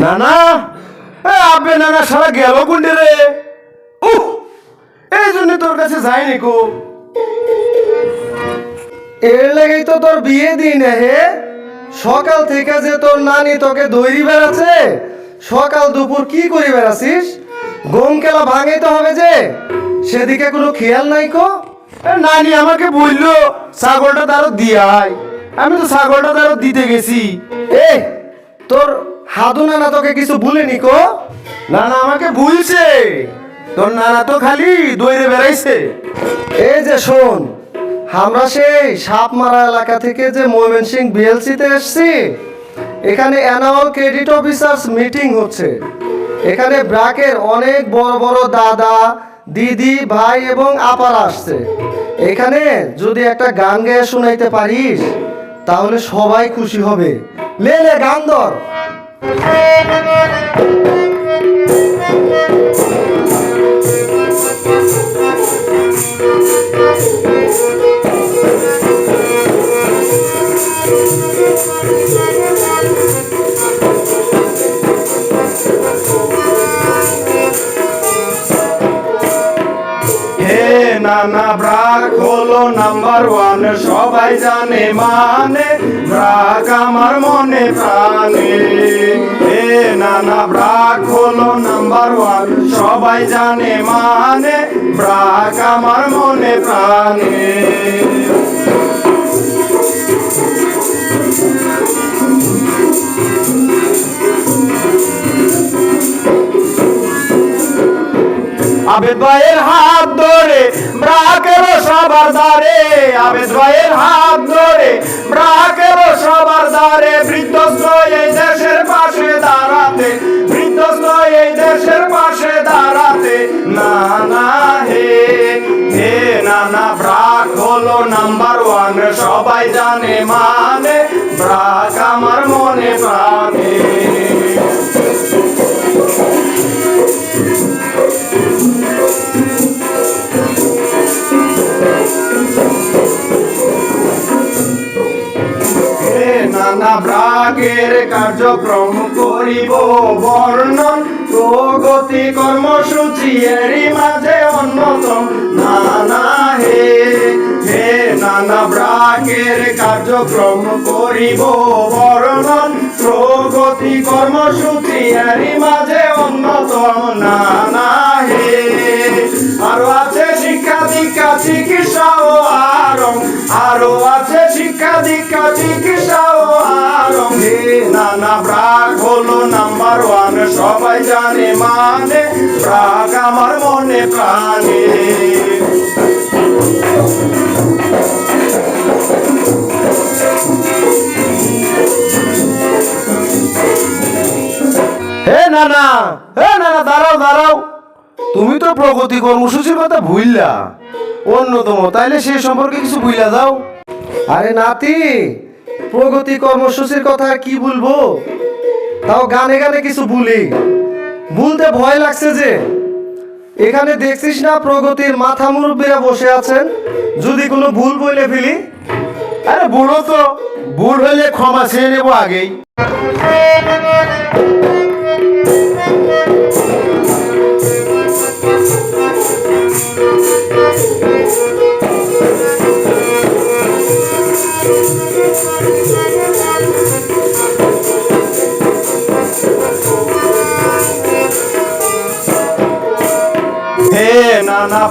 নানা! আবে নানা সারা গেল কোনটে রে? উহ! এই জন্য তোর কাছে যাইনি কো। এর লেগেই তো তোর বিয়ে দিন হে। সকাল থেকে যে তোর নানি তোকে দৈরি বেড়াচ্ছে, সকাল দুপুর কি করে বেড়াছিস গম কেলা ভাঙাইতে হবে যে। সেদিকে কোনো খেয়াল নাই কো? নানি আমাকে বলল, ছাগলটা তারও দিয়াই আমি তো ছাগলটা তারও দিতে গেছি। এ, তোর হাদু নানা তোকে কিছু বলেনি কো? নানা আমাকে ভুলছে তোর নানা তো খালি দইরে বেড়াইছে। এই যে শোন আমরা সেই সাপমারা এলাকা থেকে যে ময়মনসিং বিএলসিতে এসছি, এখানে অ্যানুয়াল ক্রেডিট অফিসার্স মিটিং হচ্ছে। এখানে ব্রাকের অনেক বড় বড় দাদা, দিদি, ভাই এবং আপার আসছে। এখানে যদি একটা গান গেয়ে শোনাইতে পারিস, তাহলে সবাই খুশি হবে। লে লে, গান ধর। হে নানা ব্রাক হলো নাম্বার ওয়ান, সবাই জানে মানে। ব্রাক আমার মনে প্রাণে। হে নানা ব্রাক হলো নাম্বার ওয়ান, সবাই জানে মানে। ব্রাক আমার মনে প্রাণে। আবেদ ভাইয়ের হাত ধরে ব্রাকের সবার দ্বারে আবেদ ভাইয়ের হাত ধরে। ব্রাকের সবার দ্বারে বৃদ্ধস্ত এই দেশের পাশে দাঁড়াতে বৃদ্ধস্ত এই দেশের পাশে দাঁড়াতে। না না, হে হে নানা ব্রাক হলো নাম্বার ওয়ান, সবাই জানে মানে। ব্রাক আমার মনে প্রাণে। নানা ব্রাকের কার্যক্রম করিব। বর্ণন প্রগতি কর্মসূচি এরই মাঝে অন্যতম। নানা হে হে নানা ব্রাকের কার্যক্রম করিব। বর্ণন প্রগতি কর্মসূচি এরই মাঝে অন্যতম। নানা হে, আরও আছে শিক্ষা দীক্ষা, চিকিৎসা ও আরং। আরও আছে শিক্ষা দীক্ষা চিকিৎসা ও আরং হে নানা ব্রাক হলো নাম্বার ওয়ান। সবাই জানে মানে ব্রাক আমার মনে প্রাণে। হে নানা হে নানা, দাঁড়াও দাঁড়াও। তুমি তো প্রগতি কর্মসূচির কথা ভুললা অন্যতম, তাইলে সে সম্পর্কে কিছু ভুইলা যাও আরে নাতি, প্রগতি কর্মসূচির কথা কি বলব? তাও গানে গানে কিছু বলি। বলতে ভয় লাগছে যে, এখানে দেখছিস না প্রগতির মাথা মুরব্বীরা বসে আছেন? যদি কোনো ভুল বলে ফেলি? আরে বলো তো ভুল হলে ক্ষমা চেয়ে নেব আগেই। হে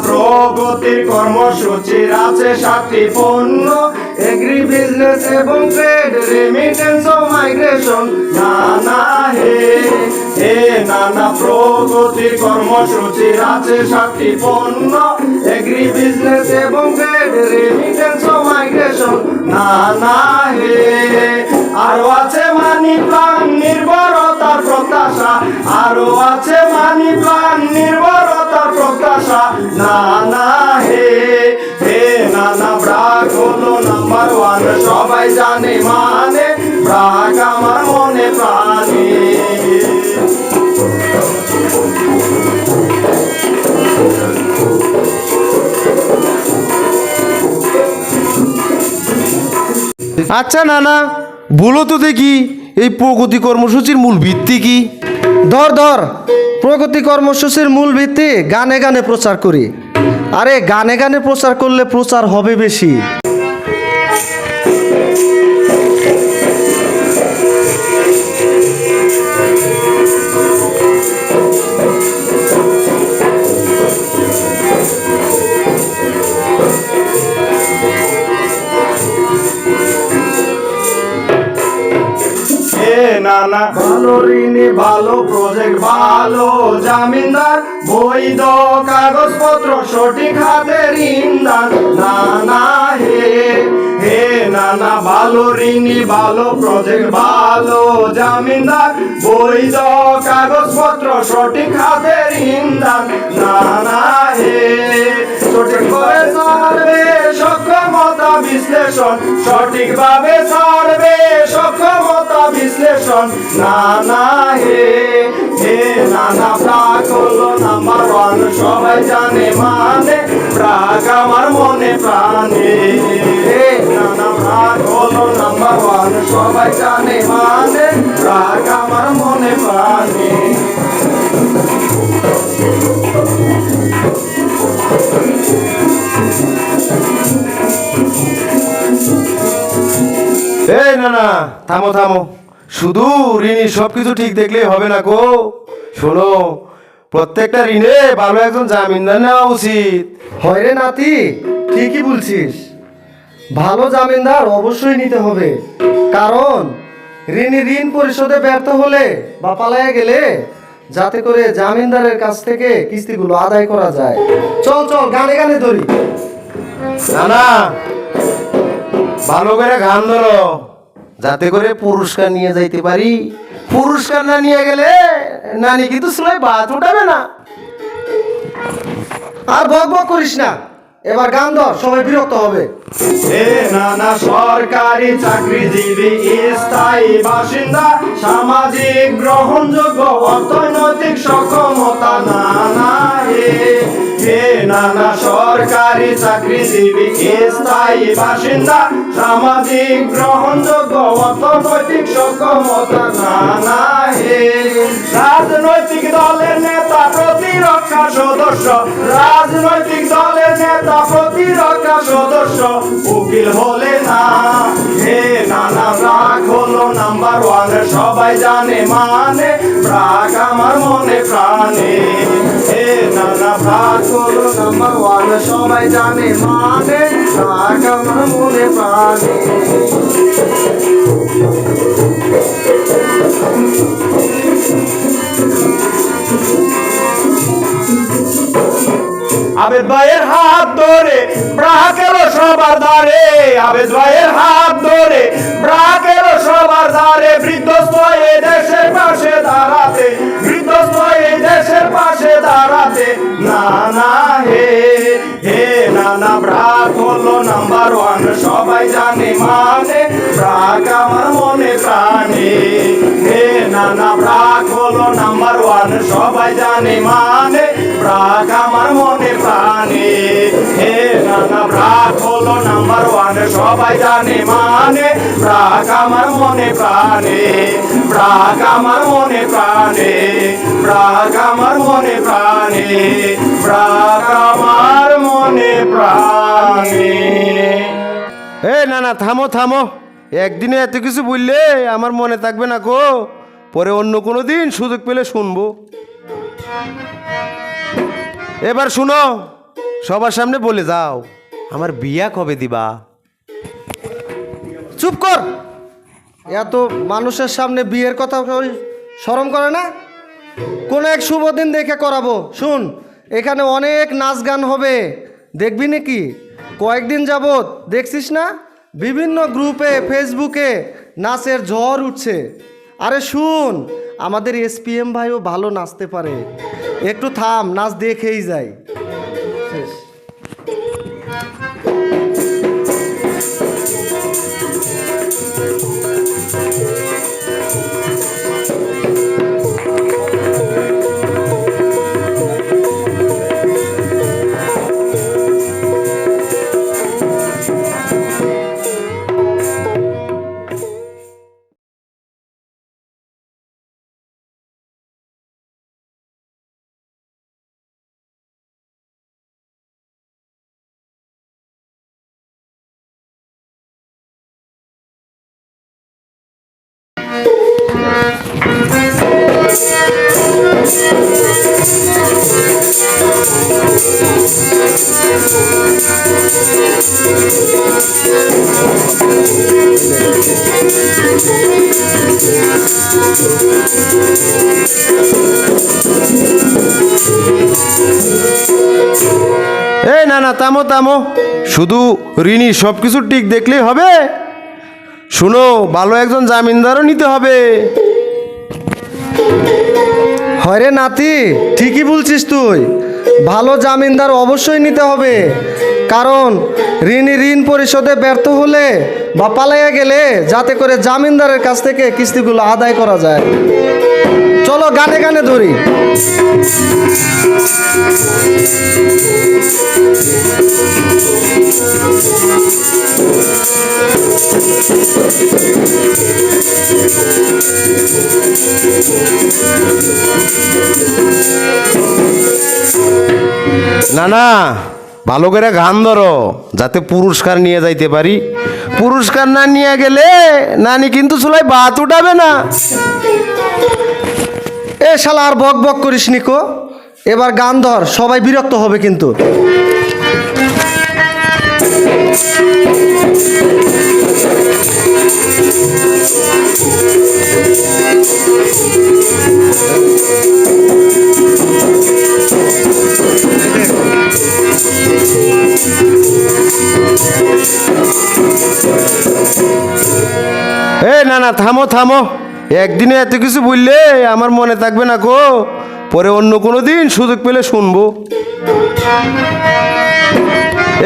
প্রগতির কর্মসূচির আছে সাতটি পণ্য এগ্রি বিজনেস এবং ট্রেড রেমিটেন্স ও মাইগ্রেশন নানা হে। হে নানা প্রগতির কর্মসূচির আছে সাতটি পণ্য এগ্রি বিজনেস এবং রেমিটেন্স ও মাইগ্রেশন নানা হে। আরও আছে মানি প্লান নির্ভরতার প্রত্যাশা। আরও আছে মানি প্লান নির্ভরতার প্রত্যাশা না না হে। হে না না না ব্রাক হলো নাম্বার ওয়ান সবাই জানে মানে ব্রাক আমার মনে প্রাণে। আচ্ছা নানা বলো তো দেখি। এই প্রগতি কর্মসূচির মূল ভিত্তি কি? ধর ধর। প্রগতি কর্মসূচির মূল ভিত্তি গানে গানে প্রচার করি। আরে গানে গানে প্রচার করলে প্রচার হবে বেশি। ভালো ঋণী ভালো প্রজেক্ট ভালো জামিনদার। বৈধ কাগজপত্র সঠিক হাতে ঋণদার না না না না ভালো, ঋণী ভালো প্রজেক্ট ভালো, জামিনদার, বৈধ কাগজপত্র, সঠিক হাতে ঋণদার না না, হে। সঠিকভাবে ছাড়বে সক্ষমতা বিশ্লেষণ, সঠিকভাবে ছাড়বে সক্ষমতা বিশ্লেষণ, না না, হে। হে, নানা প্রাক হলো নাম্বার ওয়ান সবাই জানে মানে প্রাক আমার মনে প্রাণে। না না হলো নাম্বার ওয়ান সবাই জানে মানে প্রাক আমার মনে প্রাণে এই নানা থামো থামো। শুধু ঋণী সব কিছু ঠিক দেখলেই হবে না গো। শোনো, প্রত্যেকটা ঋণে ভালো একজন জামিনদার নেওয়া উচিত। হয় রে নাতি, ঠিকই বলছিস। ভালো জামিনদার অবশ্যই নিতে হবে। কারণ, ঋণী ঋণ পরিশোধে ব্যর্থ হলে বা পালায়া গেলে যাতে করে জামিনদারের কাছ থেকে কিস্তিগুলো আদায় করা যায়। চল চল, গানে গানে ধরি। নানা ভালো করে গান ধরো। যাতে করে পুরস্কার নিয়ে যাইতে পারি। পুরস্কার না নিয়ে গেলে নানি কিন্তু সুলাই বাত উঠাবে না। আর বক বক করিস না। এবার গান ধর সবাই বিরক্ত হবে। এ নানা সরকারি চাকরিজীবী, স্থায়ী বাসিন্দা, সামাজিক গ্রহণযোগ্য, অর্থনৈতিক সক্ষমতা, নানা নানা সরকারি চাকরিজীবী স্থায়ী বাসিন্দা, সামাজিক গ্রহণযোগ্য অর্থনৈতিক সক্ষমতা নানা রাজনৈতিক দলের নেতা, প্রতিরক্ষা সদস্য, রাজনৈতিক দলের নেতা, প্রতিরক্ষা সদস্য, উকিল হলে না। হে, নানা ব্রাক হলো নাম্বার ওয়ান সবাই জানে মানে। ব্রাক আমার মনে প্রাণে। হে নানা ব্রাক হলো নাম্বার ওয়ান সবাই জানে মানে। ব্রাক আমার মনে প্রাণে। আবেদ ভাইয়ের হাত ধরে ব্রাকের সবার দ্বারে। আবেদ ভাইয়ের সবাই জানে মানে ব্রাক আমার মনে প্রাণে। হে নানা না ব্রাক হলো নাম্বার ওয়ান সবাই জানে মানে ব্রাক আমার মনে প্রাণে। হে নানা ব্রাক হলো নাম্বার ওয়ান সবাই জানে মানে ব্রাক আমার মনে প্রাণে। ব্রাক আমার মনে প্রাণে ব্রাক আমার মনে প্রাণে ব্রাক আমার মনে প্রাণে। এ, না না, থামো থামো। একদিনে এত কিছু বললে আমার মনে থাকবে না গো। পরে অন্য কোনো দিন সুযোগ পেলে শুনব। এবার শুনো, সবার সামনে বলে যাও, আমার বিয়া কবে দিবা? চুপ কর। এত মানুষের সামনে বিয়ের কথা শরম করে না? কোন এক শুভ দিন দেখে করাবো। শুন, এখানে অনেক নাচ গান হবে। দেখবি নাকি? কয়েকদিন যাবৎ, দেখছিস না? বিভিন্ন গ্রুপে, ফেসবুকে নাচের ঝড় উঠছে। আরে শুন, আমাদের এসপিএম ভাইও ভালো নাচতে পারে। একটু থাম, নাচ দেখেই যাই। তামো তামো। শুধু ঋণী সব কিছু ঠিক দেখলেই হবে? শুনো, ভালো একজন জামিনদারও নিতে হবে। হরে নাতি, ঠিকই বলছিস তুই। ভালো জামিনদার অবশ্যই নিতে হবে। কারণ ঋণী ঋণ পরিশোধে ব্যর্থ হলে বা পালাইয়া গেলে যাতে করে জামিনদারের কাছ থেকে কিস্তিগুলো আদায় করা যায়। চলো গানে গানে ধরি। না না, ভালো করে গান ধরো, যাতে পুরস্কার নিয়ে যাইতে পারি। পুরস্কার না নিয়ে গেলে নানি কিন্তু চুলাই বাত উঠাবে না। এ শালা আর বক বক করিস নিকো এবার গান ধর, সবাই বিরক্ত হবে কিন্তু। এ, না না, থামো থামো। একদিনে এত কিছু বললে আমার মনে থাকবে না গো। পরে অন্য কোনো দিন সুযোগ পেলে শুনব।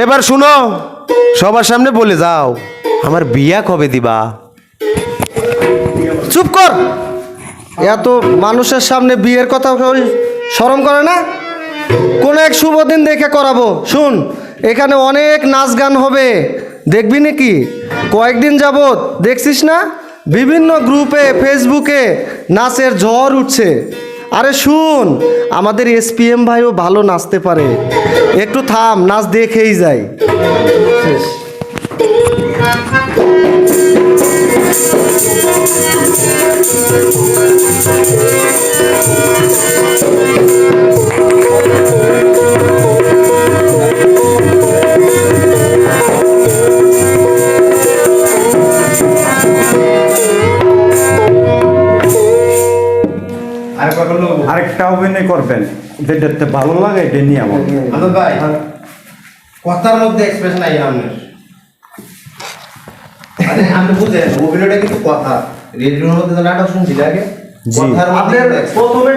এবার শুনো, সবার সামনে বলে যাও, আমার বিয়া কবে দিবা? চুপ কর! এত মানুষের সামনে বিয়ের কথা শরম করে না? কোন এক শুভ দিন দেখে করাবো। শুন, এখানে অনেক নাচ গান হবে। দেখবি নাকি? কয়েকদিন যাবত দেখছিস না? বিভিন্ন গ্রুপে ফেসবুকে নাচের ঝড় উঠছে। আরে শুন, আমাদের এসপিএম ভাইও ভালো নাচতে পারে। একটু থাম, নাচ দেখেই যাই। শেষ। আরেকটা যেটাতে ভালো লাগে এটা নিয়ে আমার। ভাই কথার মধ্যে এক্সপ্রেশন নাই আপনার। আমি আপনি বুঝেন অভিনয়টা কিন্তু কথা। রেডিওর মধ্যে তো নাটক শুনছি আগে কথার মধ্যে প্রথমে